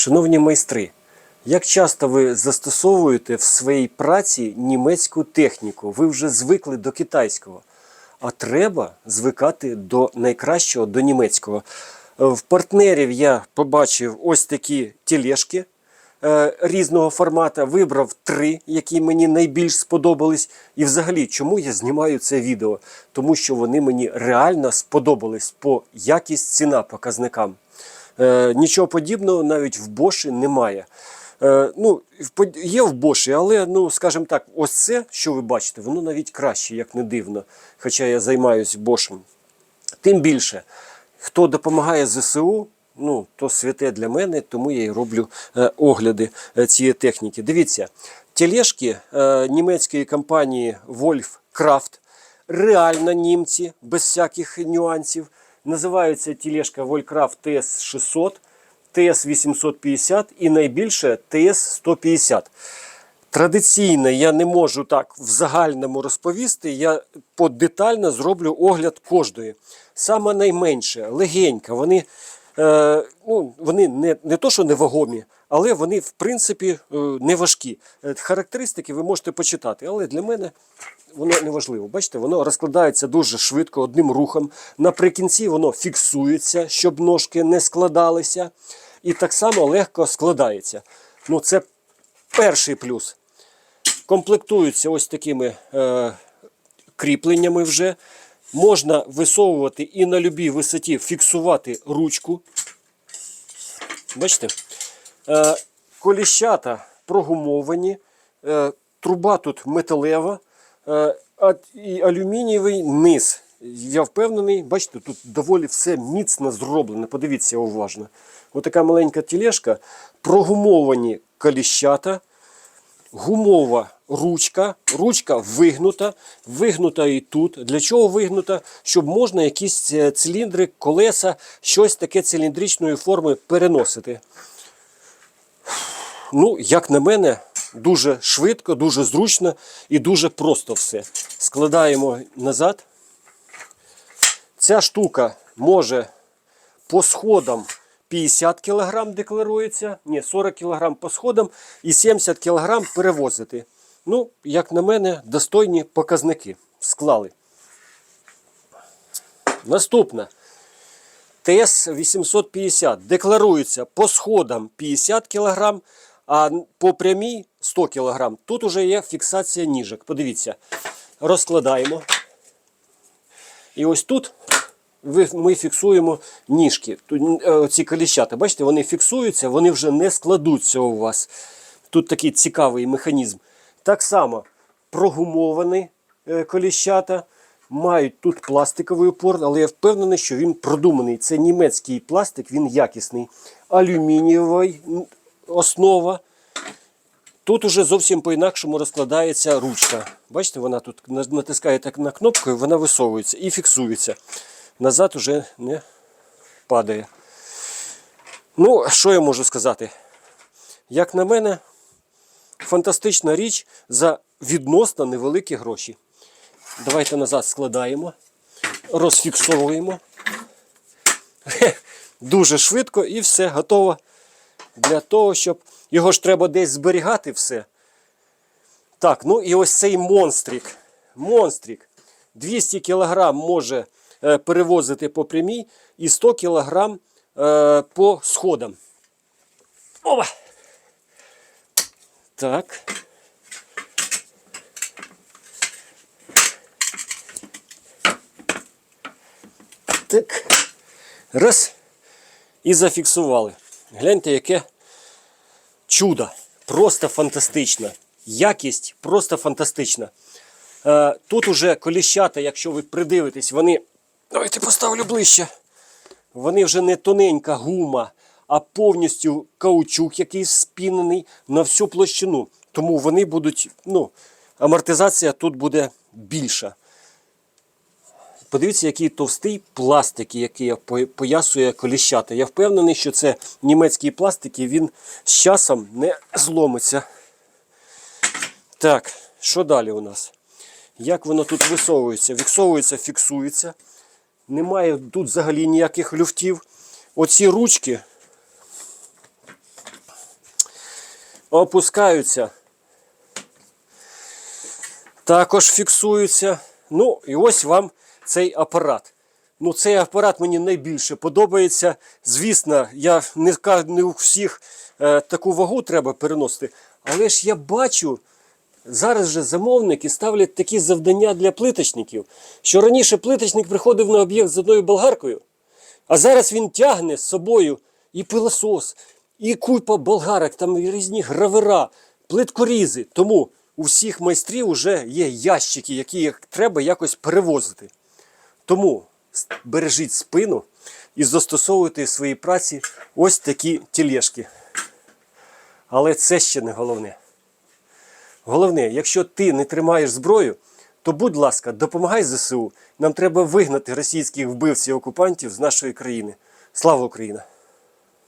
Шановні майстри, як часто ви застосовуєте в своїй праці німецьку техніку? Ви вже звикли до китайського, а треба звикати до найкращого, до німецького. Е, В партнерів я побачив ось такі тележки е, різного формату. Вибрав три, які мені найбільш сподобались. І взагалі, чому я знімаю це відео? Тому що вони мені реально сподобались по якість ціна показникам. Е, нічого подібного навіть в Боші немає. Е, ну, є в Боші, але, ну, скажімо так, ось це, що ви бачите, воно навіть краще, як не дивно. Хоча я займаюся Бошем. Тим більше, хто допомагає ЗСУ, ну, то святе для мене, тому я і роблю е, огляди цієї техніки. Дивіться, тележки німецької компанії Wolf Kraft, реально німці, без всяких нюансів. Називається тележка Volcraft TS600, TS850 і найбільше TS150. Традиційно я не можу так в загальному розповісти. Я подетально зроблю огляд кожної. Саме найменше, легенька. Вони, е, ну, вони не, не то, що невагомі, але вони, в принципі, е, не важкі. Е, Характеристики ви можете почитати, але для мене воно не важливо. Бачите, воно розкладається дуже швидко одним рухом. Наприкінці воно фіксується, щоб ножки не складалися. І так само легко складається. Ну, це перший плюс комплектуються ось такими е, кріпленнями вже. Можна висовувати і на любій висоті фіксувати ручку. Бачите? Е, коліщата прогумовані, е, труба тут металева, е, і алюмінієвий низ. Я впевнений, бачите, тут доволі все міцно зроблено. Подивіться уважно. Ось така маленька тележка, прогумовані коліщата, гумова ручка, ручка вигнута, вигнута і тут. Для чого вигнута? Щоб можна якісь циліндри, колеса, щось таке циліндричної форми переносити. Ну, як на мене, дуже швидко, дуже зручно і дуже просто все. Складаємо назад. Ця штука може по сходам 50 кг декларується, ні, 40 кг по сходам і 70 кг перевозити. Ну, як на мене, достойні показники склали. Наступна. ТС-850 декларується по сходам 50 кг, а по прямій 100 кг. Тут уже є фіксація ніжок. Подивіться, розкладаємо. І ось тут ми фіксуємо ніжки. Е, Ці коліщата, бачите, вони фіксуються, вони вже не складуться у вас. Тут такий цікавий механізм. Так само прогумовані е, коліщата, мають тут пластиковий упор, але я впевнений, що він продуманий. Це німецький пластик, він якісний. Алюмінієва м, основа. Тут уже зовсім по-інакшому розкладається ручка. Бачите, вона тут натискає так на кнопку, вона висовується і фіксується. Назад уже не падає. Ну, що я можу сказати? Як на мене, фантастична річ за відносно невеликі гроші. Давайте назад складаємо, розфіксовуємо. Дуже швидко і все готово для того, щоб його ж треба десь зберігати все. Так, ну і ось цей монстрик. Монстрик. 200 кг може е, перевозити по прямій і 100 кг е, по сходам. Опа! Так. Так. Раз. І зафіксували. Гляньте, яке чудо. Просто фантастично. Якість просто фантастична. Е, тут уже коліщата, якщо ви придивитесь, вони. Давайте поставлю ближче. Вони вже не тоненька гума, а повністю каучук, який спінений на всю площину. Тому вони будуть, ну, амортизація тут буде більша. Подивіться, який товстий пластик, який по- поясує коліщата. Я впевнений, що це німецький пластик і він з часом не зломиться. Так, що далі у нас? Як воно тут висовується? Висовується, фіксується. Немає тут взагалі ніяких люфтів. Оці ручки опускаються. Також фіксуються. Ну, і ось вам цей апарат. Ну, цей апарат мені найбільше подобається. Звісно, я не, не у всіх е, таку вагу треба переносити. Але ж я бачу, зараз же замовники ставлять такі завдання для плиточників, що раніше плиточник приходив на об'єкт з одною болгаркою, а зараз він тягне з собою і пилосос, і купа болгарок, там різні гравера, плиткорізи. Тому у всіх майстрів вже є ящики, які треба якось перевозити. Тому бережіть спину і застосовуйте в своїй праці ось такі тілешки. Але це ще не головне. Головне, якщо ти не тримаєш зброю, то будь ласка, допомагай ЗСУ. Нам треба вигнати російських вбивців і окупантів з нашої країни. Слава Україна!